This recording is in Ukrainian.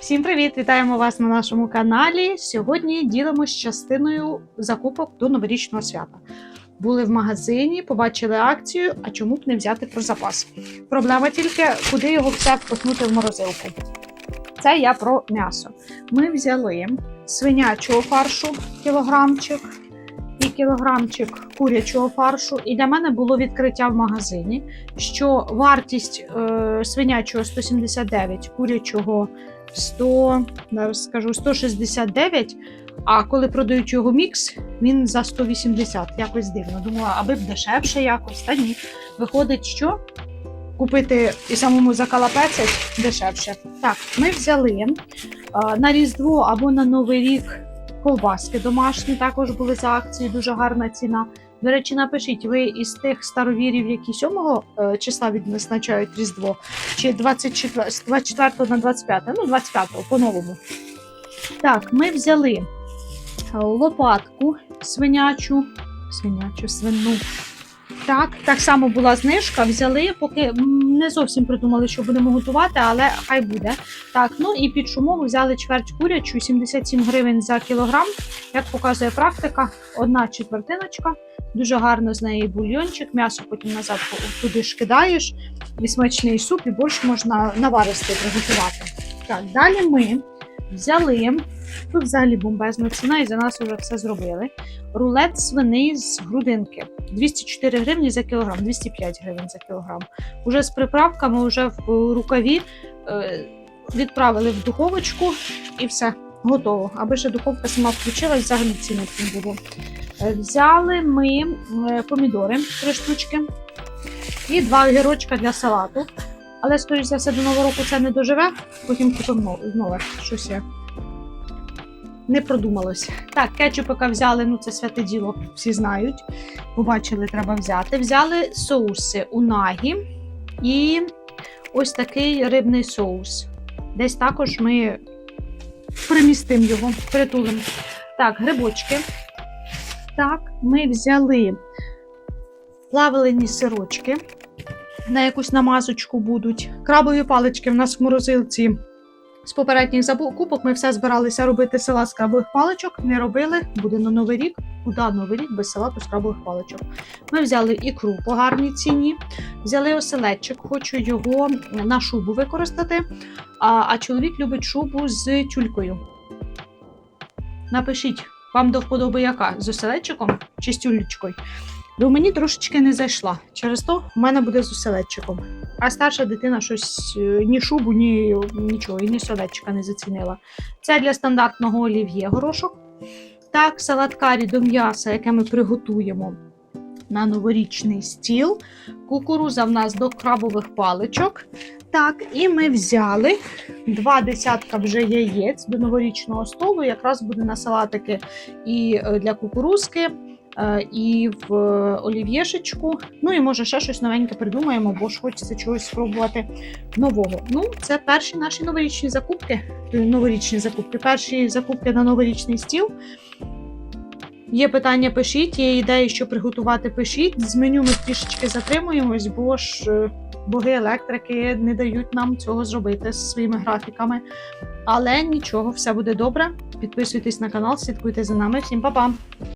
Всім привіт! Вітаємо вас на нашому каналі. Сьогодні ділимось частиною закупок до новорічного свята. Були в магазині, побачили акцію, а чому б не взяти про запас? Проблема тільки, куди його все впихнути в морозилку. Це я про м'ясо. Ми взяли свинячого фаршу кілограмчик кілограмчик курячого фаршу. І для мене було відкриття в магазині, що вартість е, свинячого 179, курячого 100, зараз скажу 169. А коли продають його мікс, він за 180. Якось дивно. Думала, аби б дешевше якось. Та ні. Виходить, що купити і самому закалапецять дешевше. Так, ми взяли а, на Різдво або на Новий рік ковбаски домашні. Також були за акції, дуже гарна ціна. До речі, напишіть, ви із тих старовірів, які 7 е, числа відзначають Різдво, чи 24, з 24 на 25, ну 25 по-новому. Так, ми взяли е, лопатку свинячу, свинячу, свину. Так, так само була знижка. Взяли, поки не зовсім придумали, що будемо готувати, але хай буде. Так, ну і під шумову взяли чверть курячу, 77 гривень за кілограм. Як показує практика, одна четвертиночка. Дуже гарно з неї бульйончик, м'ясо потім назад туди ж кидаєш, і смачний суп, і борщ можна наваристи приготувати. Так, далі ми взяли, тут взагалі бомбезна ціна, і за нас вже все зробили. Рулет свини з грудинки. 204 гривні за кілограм, 205 гривень за кілограм. Уже з приправками, вже в рукаві е, відправили в духовочку і все, готово. Аби ще духовка сама включилась, взагалі ціни не було. Е, Взяли ми е, помідори, три штучки, і два огірочка для салату. Але, скоріш за все, до нового року це не доживе, потім купимо нов- нове щось я не продумалось. Так, кетчупика взяли, ну це святе діло, всі знають. Побачили, треба взяти. Взяли соуси унагі і ось такий рибний соус. Десь також ми примістимо його, притулимо. Так, грибочки. Так, ми взяли плавлені сирочки. На якусь намазочку будуть. Крабові палички в нас в морозилці. З попередніх закупок ми все збиралися робити села з крабових паличок. Не робили, буде на новий рік. Куди новий рік без салату з крабових паличок. Ми взяли ікру по гарній ціні, взяли оселедчик, хочу його на шубу використати. А, а чоловік любить шубу з тюлькою. Напишіть, вам до вподоби яка? З оселедчиком чи з тюлечкою? Бо мені трошечки не зайшла. Через то в мене буде з оселедчиком. А старша дитина щось е, ні шубу, ні нічого, і ні оселедчика не зацінила. Це для стандартного олів'є горошок. Так, салат карі до м'яса, яке ми приготуємо на новорічний стіл. Кукуруза в нас до крабових паличок. Так, і ми взяли два десятка вже яєць до новорічного столу. Якраз буде на салатики і е, для кукурузки, і в е, олів'єшечку. Ну і може ще щось новеньке придумаємо, бо ж хочеться чогось спробувати нового. Ну, це перші наші новорічні закупки. е, Новорічні закупки, перші закупки на новорічний стіл. Є питання, пишіть, є ідеї, що приготувати, пишіть. З меню ми трішечки затримуємось, бо ж е, боги електрики не дають нам цього зробити з своїми графіками. Але нічого, все буде добре. Підписуйтесь на канал, слідкуйте за нами. Всім па-па!